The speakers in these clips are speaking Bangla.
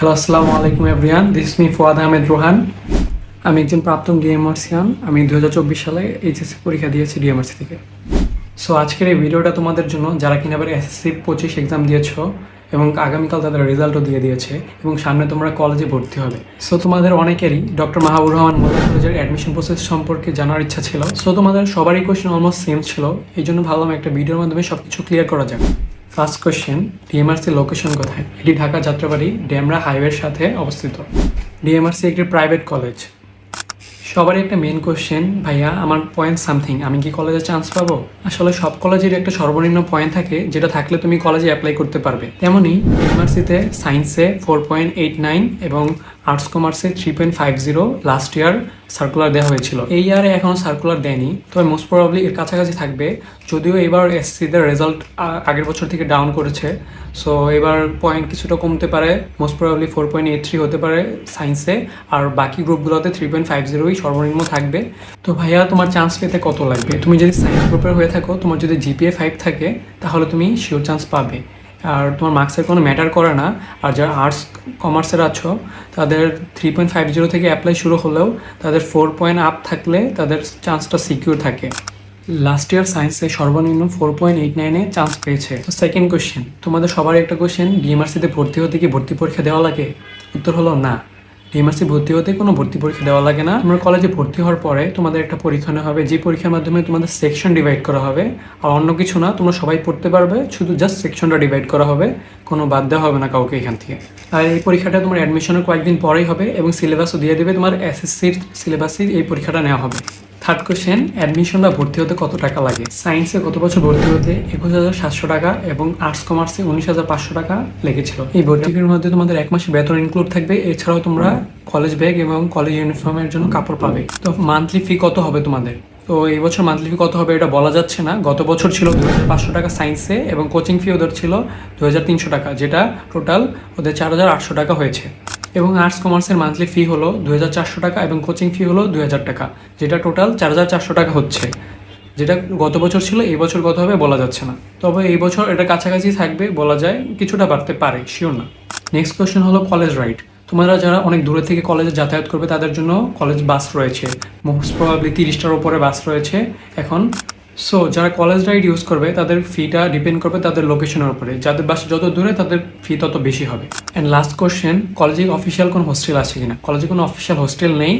হ্যালো আসসালামু আলাইকুম everyone this me Fuad Ahmed Rohan আমি একজন প্রাক্তন ডিএমআরসিয়ান। আমি দু হাজার চব্বিশ সালে এইচএসসি পরীক্ষা দিয়েছি ডিএমআরসি থেকে। সো আজকের এই ভিডিওটা তোমাদের জন্য যারা কিনা এবার এসএসসি পঁচিশ এক্সাম দিয়েছ এবং আগামীকাল তাদের রেজাল্টও দিয়ে দিয়েছে এবং সামনে তোমরা কলেজে ভর্তি হবে। সো তোমাদের অনেকেরই ডক্টর মাহবুর রহমান মোল্লা কলেজের অ্যাডমিশন প্রসেস সম্পর্কে জানার ইচ্ছা ছিল। সো তোমাদের সবারই কোয়েশ্চেন অলমোস্ট সেম ছিল। এই জন্য ভাবলাম একটা ভিডিওর মাধ্যমে সব কিছু ক্লিয়ার করা যাক। ফার্স্ট কোয়েশ্চেন ডিএমআরসি লোকেশন কোথায়? এটি ঢাকা যাত্রাবাড়ি ড্যামরা হাইওয়ের সাথে অবস্থিত। ডিএমআরসি একটি প্রাইভেট কলেজ সবারই একটা মেন কোয়েশ্চেন ভাইয়া, আমার পয়েন্ট সামথিং আমি কি কলেজে চান্স পাবো? আসলে সব কলেজের একটা সর্বনিম্ন পয়েন্ট থাকে, যেটা থাকলে তুমি কলেজে অ্যাপ্লাই করতে পারবে। তেমনই ইউনিভার্সিটিতে সায়েন্সে ফোর পয়েন্ট এইট নাইন এবং আর্টস কমার্সে three point five zero last year circular দেওয়া হয়েছিল। এই ইয়ারে এখনও সার্কুলার দেয়নি। তবে মোস্ট প্রবাবলি এর কাছাকাছি থাকবে। যদিও এবার এসসিদের রেজাল্ট আগের বছর থেকে ডাউন করেছে। সো এবার পয়েন্ট কিছুটা কমতে পারে। Most probably four point eight three হতে পারে সায়েন্সে আর বাকি গ্রুপগুলোতে থ্রি পয়েন্ট ফাইভ জিরোই সর্বনিম্ন থাকবে। তো ভাইয়া, তোমার চান্স পেতে কত লাগবে? তুমি যদি সায়েন্স গ্রুপের হয়ে থাকো, তোমার যদি জিপিএ ফাইভ থাকে, তাহলে তুমি শিওর চান্স পাবে। আর তোমার মার্কসের কোনো ম্যাটার করে না। আর যারা আর্টস কমার্সের আছো, তাদের থ্রি পয়েন্ট ফাইভ জিরো থেকে অ্যাপ্লাই শুরু হলেও তাদের ফোর পয়েন্ট আপ থাকলে তাদের চান্সটা সিকিউর থাকে। লাস্ট ইয়ার সায়েন্সে সর্বনিম্ন ফোর পয়েন্ট এইট নাইনে চান্স পেয়েছে। তো সেকেন্ড কোয়েশ্চেন তোমাদের সবার একটা কোয়েশ্চেন ডিএমআরসিতে ভর্তি হতে কি ভর্তি পরীক্ষা দেওয়া লাগে? উত্তর হলো না। ডিএমআরসি ভর্তি হতে কোনো ভর্তি পরীক্ষা দেওয়া লাগে না। তোমরা কলেজে ভর্তি হওয়ার পরে তোমাদের একটা পরীক্ষা নেওয়া হবে, যে পরীক্ষার মাধ্যমে তোমাদের সেকশন ডিভাইড করা হবে। আর অন্য কিছু না, তোমরা সবাই পড়তে পারবে, শুধু জাস্ট সেকশনটা ডিভাইড করা হবে, কোনো বাদ দেওয়া হবে না কাউকে এখান থেকে। আর এই পরীক্ষাটা তোমার অ্যাডমিশনের কয়েকদিন পরেই হবে এবং সিলেবাসও দিয়ে দেবে, তোমার এসএসসির সিলেবাসের এই পরীক্ষাটা নেওয়া হবে। থার্ড কোশ্চেন অ্যাডমিশন বা ভর্তি হতে কত টাকা লাগে? সায়েন্সে গত বছর ভর্তি হতে একুশ হাজার সাতশো টাকা এবং আর্টস, কমার্সে উনিশ হাজার পাঁচশো টাকা লেগেছিল। এই ভর্তি ফির মধ্যে তোমাদের এক মাসের বেতন ইনক্লুড থাকবে। এছাড়াও তোমরা কলেজ ব্যাগ এবং কলেজ ইউনিফর্মের জন্য কাপড় পাবে। তো মান্থলি ফি কত হবে তোমাদের? তো এই বছর মান্থলি ফি কত হবে এটা বলা যাচ্ছে না। গত বছর ছিল দু পাঁচশো টাকা সায়েন্সে এবং কোচিং ফি ওদের ছিল দু হাজার তিনশো টাকা, যেটা টোটাল ওদের চার হাজার আটশো টাকা হয়েছে। এবং আর্টস কমার্সের মান্থলি ফি হলো দু হাজার চারশো টাকা এবং কোচিং ফি হলো দু হাজার টাকা, যেটা টোটাল চার হাজার চারশো টাকা হচ্ছে। যেটা গত বছর ছিল, এই বছর কত হবে বলা যাচ্ছে না। তবে এই বছর এটা কাছাকাছি থাকবে বলা যায়, কিছুটা বাড়তে পারে শিওর না। নেক্সট কোয়েশ্চেন হলো কলেজ রাইড তোমরা যারা অনেক দূরে থেকে কলেজে যাতায়াত করবে, তাদের জন্য কলেজ বাস রয়েছে। মোস্ট প্রবাবলি তিরিশটার উপরে বাস রয়েছে। এখন সো যারা কলেজ রাইড ইউজ করবে, তাদের ফিটা ডিপেন্ড করবে তাদের লোকেশনের উপরে। যাদের বাসা যত দূরে, তাদের ফি তত বেশি হবে। অ্যান্ড লাস্ট কোশ্চেন কলেজে অফিসিয়াল কোনো হোস্টেল আছে কিনা? কলেজে কোনো অফিসিয়াল হোস্টেল নেই।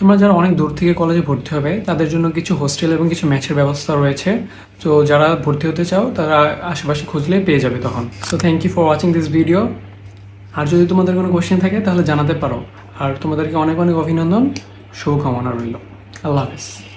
তোমরা যারা অনেক দূর থেকে কলেজে ভর্তি হবে, তাদের জন্য কিছু হোস্টেল এবং কিছু ম্যাচের ব্যবস্থা রয়েছে। তো যারা ভর্তি হতে চাও, তারা আশেপাশে খুঁজলে পেয়ে যাবে তখন। So thank you for watching this video আর যদি তোমাদের কোনো কোশ্চেন থাকে, তাহলে জানাতে পারো। আর তোমাদেরকে অনেক অনেক অভিনন্দন। শুভকামনা রইল। আল্লাহ হাফিজ।